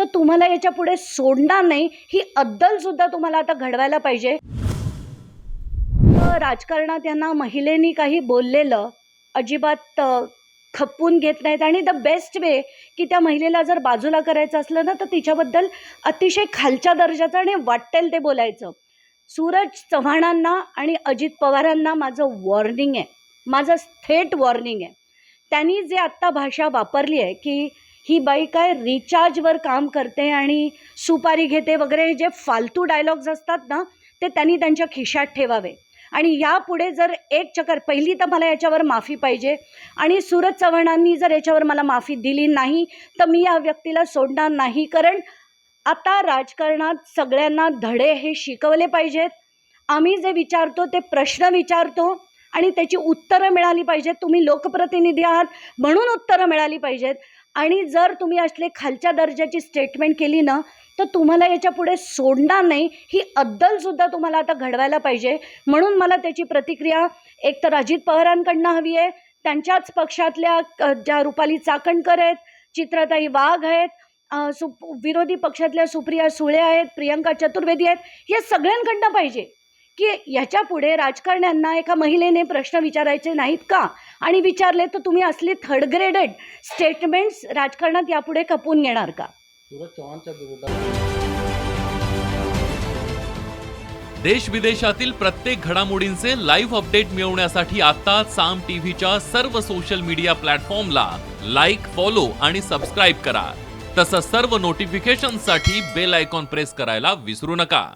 तर तुम्हाला याच्यापुढे सोडणार नाही ही अद्दल सुद्धा तुम्हाला आता घडवायला पाहिजे. राजकारणात यांना महिलेनी काही बोललेलं अजिबात खपवून घेत नाहीत आणि द बेस्ट वे की त्या महिलेला जर बाजूला करायचं असलं ना तर तिच्याबद्दल अतिशय खालच्या दर्जाचं आणि वाटेल ते बोलायचं. सूरज चव्हाणांना आणि अजित पवारांना माझं वॉर्निंग आहे. माझं थेट वॉर्निंग आहे. त्यांनी जे आत्ता भाषा वापरली आहे की ही बाई काय रिचार्जवर काम करते आणि सुपारी घेते वगैरे जे फालतू डायलॉग्स असतात ना ते त्यांनी त्यांच्या खिशात ठेवावे. आणि यापुढे जर एक चक्कर पहिली तर मला याच्यावर माफी पाहिजे आणि सूरज चव्हाणांनी जर याच्यावर मला माफी दिली नाही तर मी या व्यक्तीला सोडणार नाही. कारण आता राजकारणात सगळ्यांना धडे हे शिकवले पाहिजेत. आम्ही जे विचारतो ते प्रश्न विचारतो आणि त्याची उत्तरं मिळाली पाहिजेत. तुम्ही लोकप्रतिनिधी आहात म्हणून उत्तरं मिळाली पाहिजेत. आणि जर तुम्ही असले खालच्या दर्जाची स्टेटमेंट केली ना तर तुम्हाला याच्यापुढे सोडणार नाही. ही अद्दलसुद्धा तुम्हाला आता घडवायला पाहिजे. म्हणून मला त्याची प्रतिक्रिया एक तर अजित पवारांकडनं हवी आहे. त्यांच्याच पक्षातल्या क- ज्या रुपाली चाकणकर आहेत चित्रताई वाघ आहेत सु विरोधी पक्षातल्या सुप्रिया सुळे आहेत प्रियंका चतुर्वेदी आहेत या सगळ्यांकडनं पाहिजे. की ह्याच्या पुढे राजकारण्यांना एका महिलेने प्रश्न विचारायचे नाहीत का? आणि विचारले तर तुम्ही असले थर्ड ग्रेडेड स्टेटमेंट्स राजकारणात यापुढे खपवून घेणार का? देश विदेशातील प्रत्येक घडामोडींचे लाईव्ह अपडेट मिळवण्यासाठी आता साम टीव्हीच्या सर्व सोशल मीडिया प्लॅटफॉर्मला लाईक फॉलो आणि सबस्क्राईब करा. तसंच सर्व नोटिफिकेशनसाठी बेल आयकॉन प्रेस करायला विसरू नका.